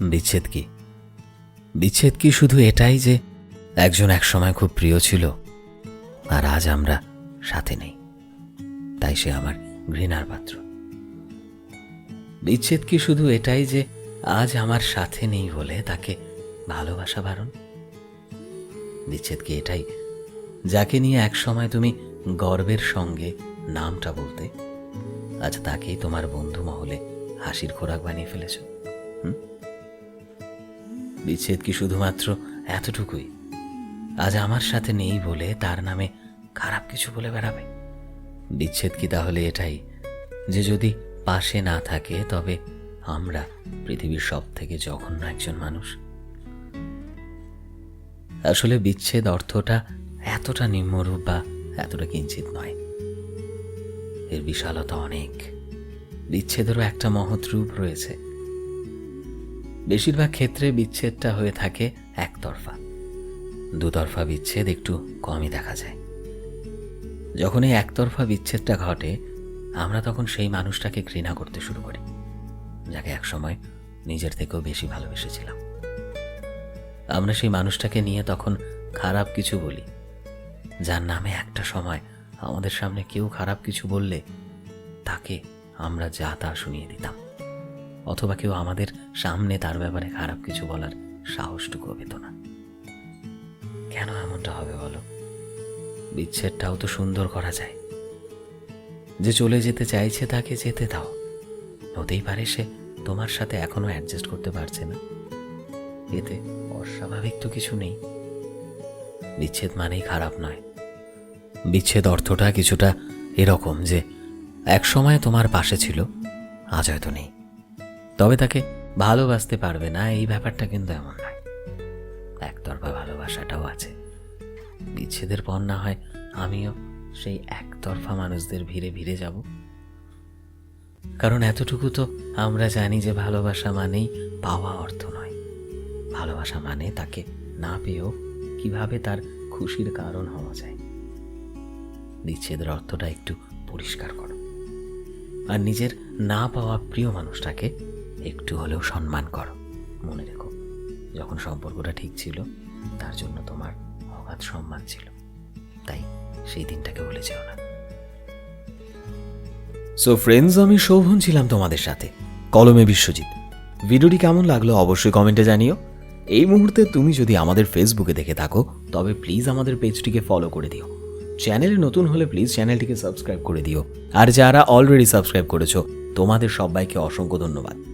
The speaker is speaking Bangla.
বিচ্ছেদ কি? বিচ্ছেদ কি শুধু এটাই যে একজন একসময় খুব প্রিয় ছিল আর আজ আমরা সাথে নেই। তাই সে আমার ঘৃণার পাত্র। বিচ্ছেদ কি শুধু এটাই যে আজ আমার সাথে নেই বলে তাকে ভালোবাসা বারণ? বিচ্ছেদ কি এটাই যাকে নিয়ে একসময় তুমি গর্বের সঙ্গে নামটা বলতে? আজ তাকেই তোমার বন্ধু মহলে হাসির খোরাক বানিয়ে ফেলেছ, হুম? বিচ্ছেদ কি শুধুমাত্র এতটুকুই? আজ আমার সাথে নেই বলে তার নামে খারাপ কিছু বলে বেড়াবে? বিচ্ছেদ কি তাহলে এটাই, যে যদি পাশে না থাকে, তবে আমরা পৃথিবীর সব থেকে জঘন্য একজন মানুষ? আসলে বিচ্ছেদ অর্থটা এতটা নিম্নরূপ বা এতটা কিঞ্চিত নয়। এর বিশালতা অনেক। বিচ্ছেদেরও একটা মহৎ রূপ রয়েছে। বেশিরভাগ ক্ষেত্রে বিচ্ছেদটা হয়ে থাকে একতরফা। দুতরফা বিচ্ছেদ একটু কমই দেখা যায়। যখন এই একতরফা বিচ্ছেদটা ঘটে, আমরা তখন সেই মানুষটাকে ঘৃণা করতে শুরু করি, যাকে একসময় নিজের থেকেও বেশি ভালোবেসেছিলাম। আমরা সেই মানুষটাকে নিয়ে তখন খারাপ কিছু বলি, যার নামে একটা সময় আমাদের সামনে কেউ খারাপ কিছু বললে তাকে আমরা যা তা শুনিয়ে দিতাম। অথবা কেউ আমাদের সামনে তার ব্যাপারে খারাপ কিছু বলার সাহসটুকুও পেত না। কেন এমনটা হবে বলো? বিচ্ছেদটাও তো সুন্দর করা যায়। যে চলে যেতে চাইছে তাকে যেতে দাও। হতেই পারে সে তোমার সাথে এখনও অ্যাডজাস্ট করতে পারছে না। এতে অস্বাভাবিক তো কিছু নেই। বিচ্ছেদ মানেই খারাপ নয়। বিচ্ছেদ অর্থটা কিছুটা এরকম যে এক সময় তোমার পাশে ছিল, আজ হয়তো নেই। তবে তাকে ভালোবাসতে পারবে না, এই ব্যাপারটা কিন্তু এমন নয়। একতরফা ভালোবাসাটাও আছে। বিচ্ছেদের পর না হয় আমিও সেই একতরফা মানুষদের ভিড়ে ভিড়ে যাব। কারণ এতটুকু তো আমরা জানি যে ভালোবাসা মানেই পাওয়া অর্থ নয়। ভালোবাসা মানে তাকে না পেয়েও কীভাবে তার খুশির কারণ হওয়া যায়। বিচ্ছেদের অর্থটা একটু পরিষ্কার করো। আর নিজের না পাওয়া প্রিয় মানুষটাকে একটু হলেও সম্মান করো, মনে রেখো। যখন সম্পর্কটা ঠিক ছিল, তার জন্য তোমার অগাধ সম্মান ছিল। তাই সেই দিনটাকে ভুলে যেও না। সো ফ্রেন্ডস আমি শোভন ছিলাম তোমাদের সাথে, কলমে বিশ্বজিৎ। ভিডিওটি কেমন লাগল অবশ্যই কমেন্টে জানিও। এই মুহূর্তে তুমি যদি আমাদের ফেসবুকে দেখে থাকো, তবে প্লিজ আমাদের পেজটিকে ফলো করে দিও। চ্যানেলে নতুন হলে প্লিজ চ্যানেলটিকে সাবস্ক্রাইব করে দিও। আর যারা অলরেডি সাবস্ক্রাইব করেছ, তোমাদের সবাইকে অসংখ্য ধন্যবাদ।